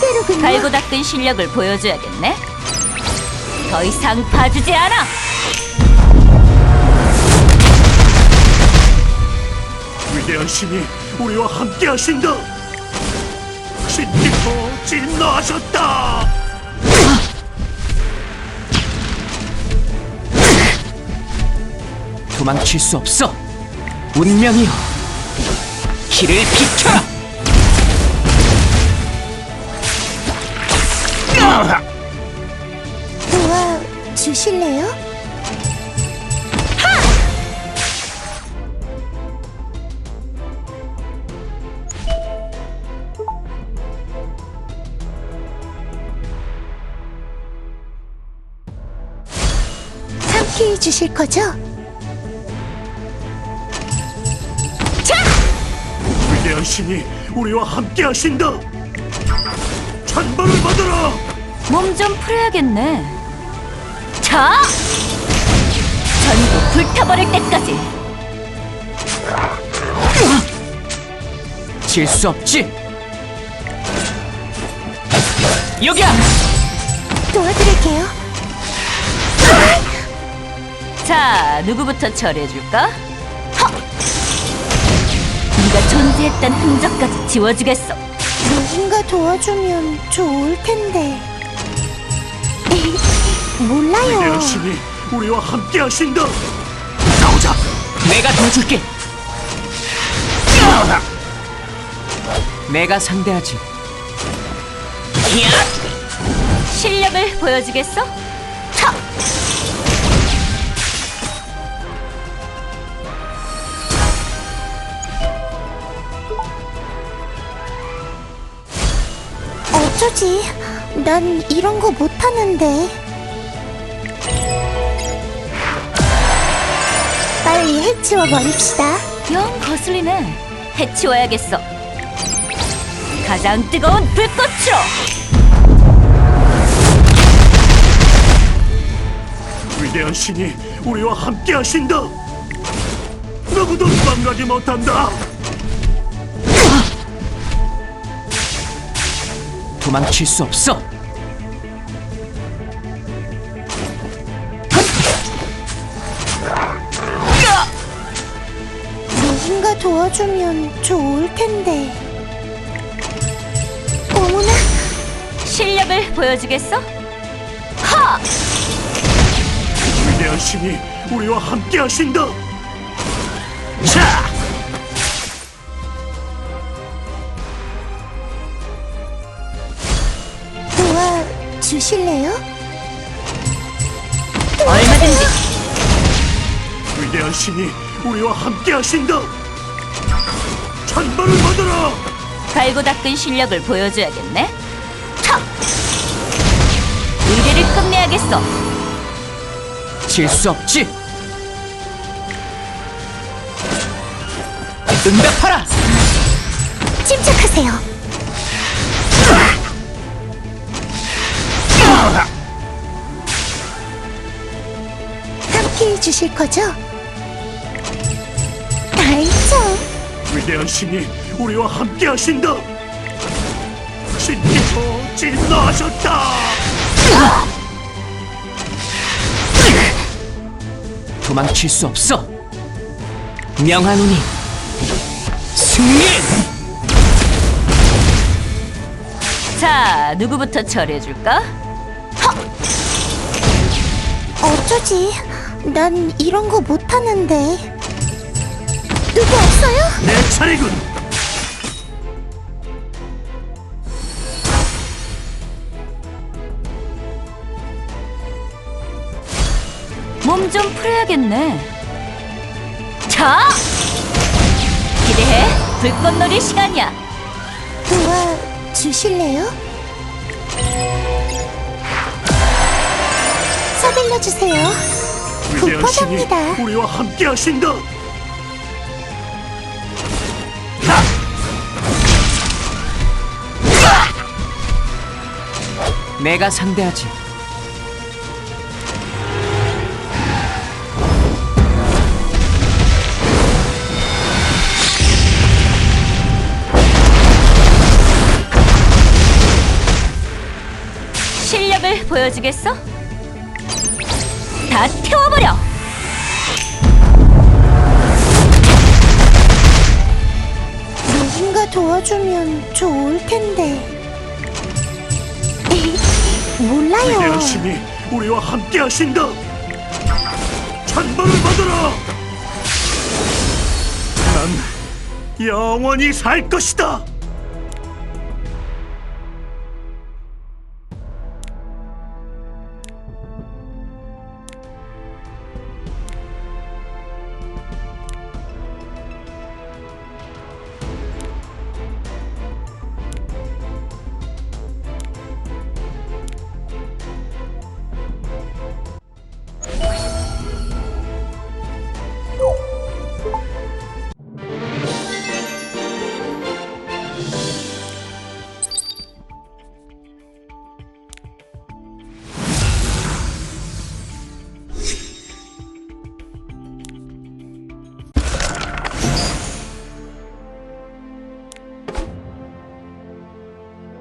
계획대로군요. 갈고 닦은 실력을 보여줘야겠네. 더 이상 봐주지 않아. 위대한 신이 우리와 함께 하신다. 신께서 진노하셨다. 도망칠 수 없어. 운명이여, 길을 비켜라. 도와 주실래요? 함께 해주실 거죠? 위대한 신이 우리와 함께 하신다. 찬바를 받아라. 몸 좀 풀어야겠네. 자! 전부 불타버릴 때까지. 질 수 없지. 여기야. 도와드릴게요. 자, 누구부터 처리해줄까? 헉! 네가 존재했던 흔적까지 지워주겠어. 누군가 도와주면 좋을 텐데. 몰라요. 신이 우리와 함께 하신다. 싸우자. 내가 도와줄게. 내가 상대하지. 실력을 보여주겠어? 차! 어쩌지? 난 이런 거 못하는데. 빨리 해치워 버립시다. 영 거슬리네. 해치워야겠어. 가장 뜨거운 불꽃으로! 위대한 신이 우리와 함께 하신다. 누구도 도망가지 못한다. 도망칠 수 없어. 누군가 도와주면 좋을 텐데. 어머나, 실력을 보여주겠어? 하! 위대한 신이 우리와 함께 하신다. 자, 도와 주실래요? 얼마든지 위대한 신이 우리와 함께 하신다. 찬바를 받아라. 갈고 닦은 실력을 보여줘야겠네. 차! 의뢰를 끝내야겠어. 질 수 없지. 응답하라. 침착하세요. 함께 해 주실 거죠? 알죠. 위대한 신이 우리와 함께 하신다. 신께서 진노하셨다. 도망칠 수 없어. 명하노니 승리. 자, 누구부터 처리해줄까? 어쩌지? 난 이런 거 못하는데. 누구 없어요? 내 차례군. 몸 좀 풀어야겠네. 자! 기대해. 불꽃놀이 시간이야. 도와 주실래요? 서둘러 주세요. 위대한 신이 급하답니다. 우리와 함께 하신다. 내가 상대하지. 보여주겠어? 다 태워버려! 누군가 도와주면 좋을 텐데. 몰라요. 위대한 신이 우리와 함께 하신다. 찬바를 받아라. 난 영원히 살 것이다.